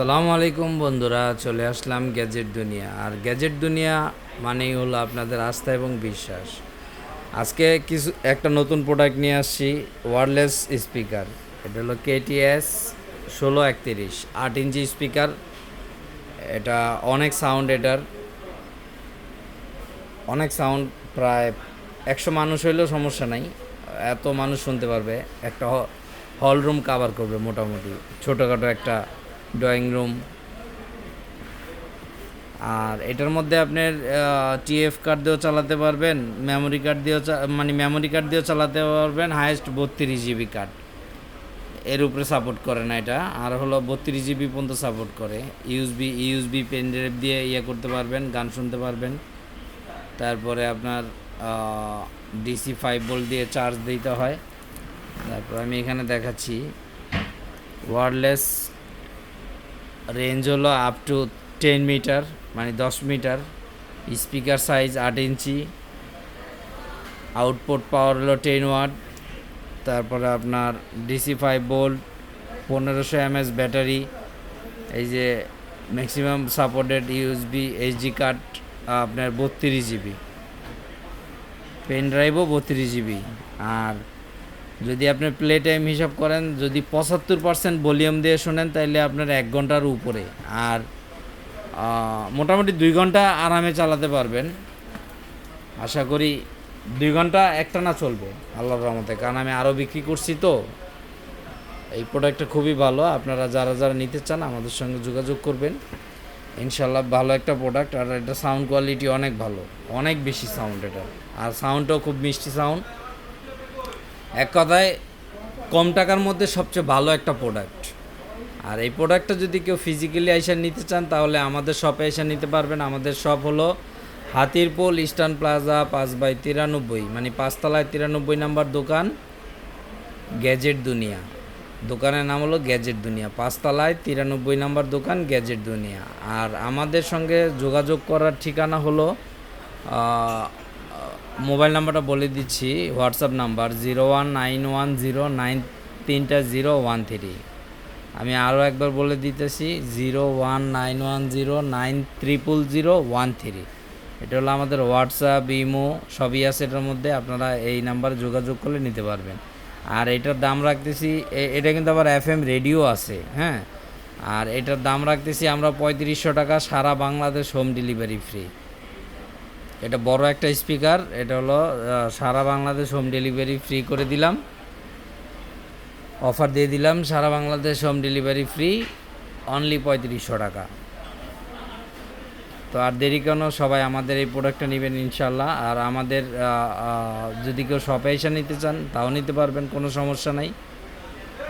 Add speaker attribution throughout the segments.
Speaker 1: সালামু আলাইকুম বন্ধুরা, চলে আসলাম গ্যাজেট দুনিয়া। আর গ্যাজেট দুনিয়া মানেই হলো আপনাদের আস্থা এবং বিশ্বাস। আজকে কিছু, একটা নতুন প্রোডাক্ট নিয়ে আসছি ওয়ারলেস স্পিকার এটা হলো কেটিএস ষোলো একত্রিশ, আট ইঞ্চি স্পিকার এটা অনেক সাউন্ড এটার। অনেক সাউন্ড প্রায় একশো মানুষ হইলেও সমস্যা নাই। এত মানুষ শুনতে পারবে। একটা হল রুম কাভার করবে মোটামুটি। ছোটোখাটো একটা ড্রয়িং রুম। আর এটার মধ্যে আপনার টিএফ কার্ড দিয়েও চালাতে পারবেন মেমোরি কার্ড দিয়েও মানে মেমোরি কার্ড দিয়েও চালাতে পারবেন হায়েস্ট বত্রিশ জিবি কার্ড এর উপরে সাপোর্ট করে না এটা। আর হলো বত্রিশ জিবি পর্যন্ত সাপোর্ট করে। ইউএসবি ইউএসবি পেন ড্রাইভ দিয়ে ইয়ে করতে পারবেন, গান শুনতে পারবেন। তারপরে আপনার ডিসি ফাইভ ভোল্ট দিয়ে চার্জ দিতে হয়। তারপর আমি এখানে দেখাচ্ছি। ওয়ারলেস রেঞ্জ হলো আপ টু টেন মিটার মানে দশ মিটার স্পিকার সাইজ আট ইঞ্চি আউটপুট পাওয়ার হলো টেন ওয়াট তারপরে আপনার ডিসি ফাইভ বোল্ট পনেরোশো এমএস ব্যাটারি এই যে maximum supported USB HD card আপনার বত্রিশ জিবি পেন ড্রাইভও বত্রিশ জিবি আর যদি আপনি প্লে টাইম হিসাব করেন, যদি পঁচাত্তর পার্সেন্ট ভলিউম দিয়ে শোনেন তাহলে আপনার এক ঘণ্টার উপরে। আর মোটামুটি দুই ঘণ্টা আরামে চালাতে পারবেন। আশা করি দুই ঘণ্টা একটা না চলবে, আল্লাহর রহমতে। কারণ আমি আরও বিক্রি করছি তো। এই প্রোডাক্টটা খুবই ভালো। আপনারা যারা যারা নিতে চান, আমাদের সঙ্গে যোগাযোগ করবেন। ইনশাল্লাহ ভালো একটা প্রোডাক্ট আর এটা সাউন্ড কোয়ালিটি অনেক ভালো। অনেক বেশি সাউন্ড এটা। আর সাউন্ডটাও খুব মিষ্টি সাউন্ড এক কথায়, কম টাকার মধ্যে সবচেয়ে ভালো একটা প্রোডাক্ট আর এই প্রোডাক্টটা যদি কেউ ফিজিক্যালি আইসা নিতে চান, তাহলে আমাদের শপে এসে নিতে পারবেন। আমাদের শপ হলো হাতিরপোল ইস্টার্ন প্লাজা পাঁচ বাই তিরানব্বই মানে পাঁচতলায় তিরানব্বই নাম্বার দোকান গ্যাজেট দুনিয়া দোকানের নাম হলো গ্যাজেট দুনিয়া পাঁচতলায় তিরানব্বই নাম্বার দোকান গ্যাজেট দুনিয়া আর আমাদের সঙ্গে যোগাযোগ করার ঠিকানা হলো মোবাইল নাম্বারটা বলে দিচ্ছি, WhatsApp number zero one nine one zero nine তিনটা জিরো ওয়ান থ্রি আমি আরও একবার বলে দিতেছি zero one nine one zero nine triple zero one three এটা হলো আমাদের হোয়াটসঅ্যাপ, ইমো, সবই আছে এটার মধ্যে, আপনারা এই নাম্বারে যোগাযোগ করলে নিতে পারবেন। আর এটার দাম রাখতেছি এটা কিন্তু আবার এফ এম রেডিও আছে হ্যাঁ? আর এটার দাম রাখতেছি আমরা পঁয়ত্রিশশো টাকা, সারা বাংলাদেশ হোম ডেলিভারি ফ্রি। এটা বড় একটা স্পিকার, এটা হলো সারা বাংলাদেশ হোম ডেলিভারি ফ্রি করে দিলাম। অফার দিয়ে দিলাম, সারা Bangladesh home delivery free only পঁয়ত্রিশশো টাকা। তো আর দেরি কেন, সবাই আমাদের এই প্রোডাক্টটা নেবেন ইনশাল্লাহ আর আমাদের যদি কেউ শপে এসে নিতে চান, তাও নিতে পারবেন, কোনো সমস্যা নাই।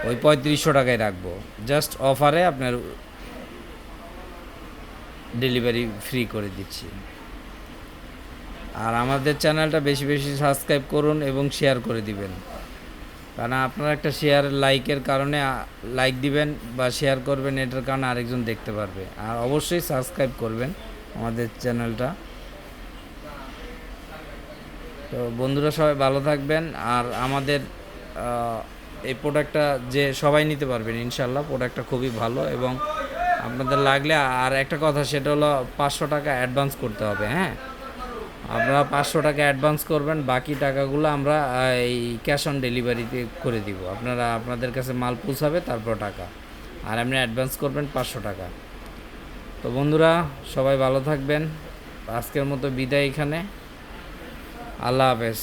Speaker 1: ওই পঁয়ত্রিশশো টাকায় রাখব। জাস্ট অফারে আপনার ডেলিভারি ফ্রি করে দিচ্ছি। আর আমাদের চ্যানেলটা বেশি বেশি সাবস্ক্রাইব করুন এবং শেয়ার করে দিবেন। কারণ আপনার একটা শেয়ার লাইকের কারণে লাইক দিবেন বা শেয়ার করবেন, এটার কারণে আরেকজন দেখতে পারবে। আর অবশ্যই সাবস্ক্রাইব করবেন আমাদের চ্যানেলটা। তো বন্ধুরা সবাই ভালো থাকবেন। আর আমাদের এই প্রোডাক্টটা যে সবাই নিতে পারবেন ইনশাল্লাহ প্রোডাক্টটা খুবই ভালো এবং আপনাদের লাগলে, আর একটা কথা, সেটা হলো পাঁচশো টাকা অ্যাডভান্স করতে হবে হ্যাঁ? আপনারা পাঁচশো টাকা অ্যাডভান্স করবেন, বাকি টাকাগুলো আমরা এই ক্যাশ অন ডেলিভারিতে করে দিব। আপনারা, আপনাদের কাছে মাল পৌঁছাবে, তারপর টাকা। আর আপনি অ্যাডভান্স করবেন পাঁচশো টাকা। তো বন্ধুরা, সবাই ভালো থাকবেন। আজকের মতো বিদায় এখানে। আল্লাহ হাফেজ।